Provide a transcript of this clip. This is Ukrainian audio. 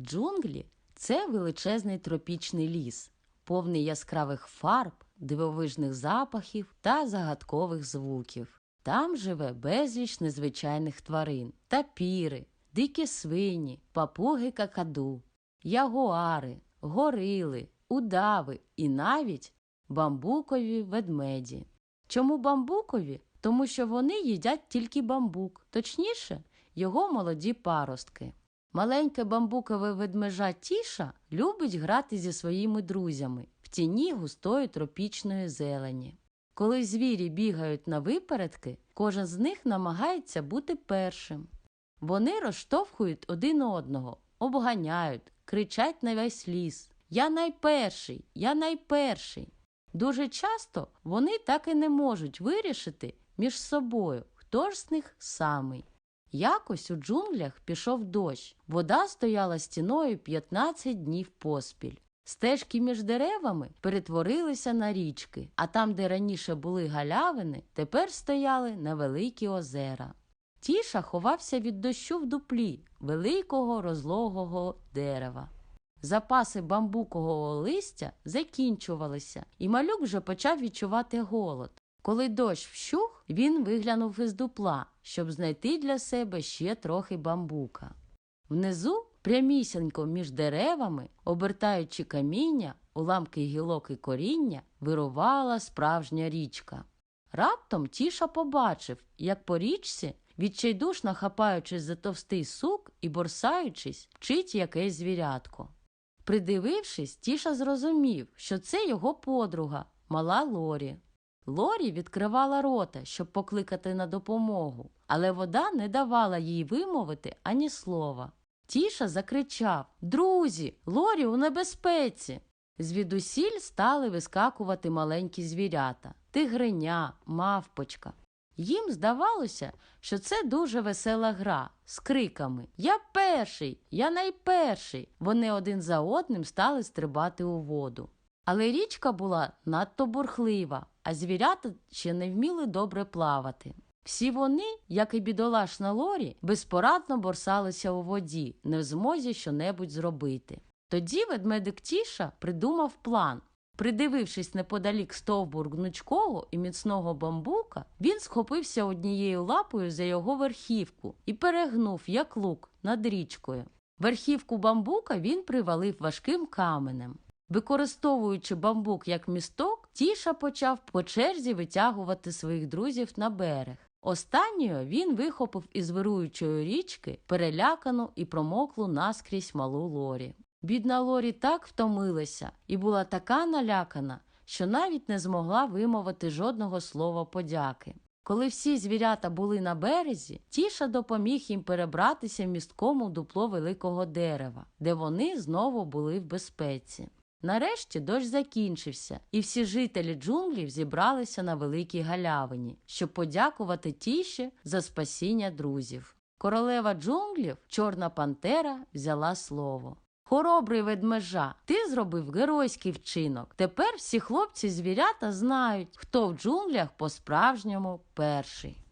Джунглі це величезний тропічний ліс, повний яскравих фарб, дивовижних запахів та загадкових звуків. Там живе безліч незвичайних тварин, тапіри, дикі свині, папуги какаду, ягуари, горили, удави і навіть бамбукові ведмеді. Чому бамбукові? Тому що вони їдять тільки бамбук, точніше, його молоді паростки. Маленьке бамбукове ведмежа Тіша любить грати зі своїми друзями в тіні густої тропічної зелені. Коли звірі бігають на випередки, кожен з них намагається бути першим. Вони розштовхують один одного, обганяють, кричать на весь ліс Я найперший, я найперший. Дуже часто вони так і не можуть вирішити між собою, хто ж з них самий. Якось у джунглях пішов дощ, вода стояла стіною 15 днів поспіль. Стежки між деревами перетворилися на річки, а там, де раніше були галявини, тепер стояли невеликі озера. Тіша ховався від дощу в дуплі великого розлогого дерева. Запаси бамбукового листя закінчувалися, і малюк вже почав відчувати голод. Коли дощ вщух, він виглянув із дупла, щоб знайти для себе ще трохи бамбука. Внизу, прямісінько між деревами, обертаючи каміння, уламки гілок і коріння, вирувала справжня річка. Раптом Тіша побачив, як по річці, відчайдушно хапаючись за товстий сук і борсаючись, вчить якесь звірятко. Придивившись, Тіша зрозумів, що це його подруга, мала Лорі. Лорі відкривала рота, щоб покликати на допомогу, але вода не давала їй вимовити ані слова. Тіша закричав Друзі, Лорі у небезпеці. Звідусіль стали вискакувати маленькі звірята тигриня, мавпочка. Їм здавалося, що це дуже весела гра з криками Я перший, я найперший. Вони один за одним стали стрибати у воду. Але річка була надто бурхлива, а звірята ще не вміли добре плавати. Всі вони, як і бідолашна Лорі, безпорадно борсалися у воді, не в змозі щонебудь зробити. Тоді ведмедик Тіша придумав план. Придивившись неподалік стовбур гнучкого і міцного бамбука, він схопився однією лапою за його верхівку і перегнув, як лук, над річкою. Верхівку бамбука він привалив важким каменем. Використовуючи бамбук як місток, Тіша почав по черзі витягувати своїх друзів на берег. Останньою він вихопив із вируючої річки перелякану і промоклу наскрізь малу Лорі. Бідна Лорі так втомилася і була така налякана, що навіть не змогла вимовити жодного слова подяки. Коли всі звірята були на березі, Тіша допоміг їм перебратися містком у дупло великого дерева, де вони знову були в безпеці. Нарешті дощ закінчився, і всі жителі джунглів зібралися на великій галявині, щоб подякувати тіші за спасіння друзів. Королева джунглів, Чорна Пантера, взяла слово. Хоробрий ведмежа, ти зробив геройський вчинок. Тепер всі хлопці звірята знають, хто в джунглях по-справжньому перший.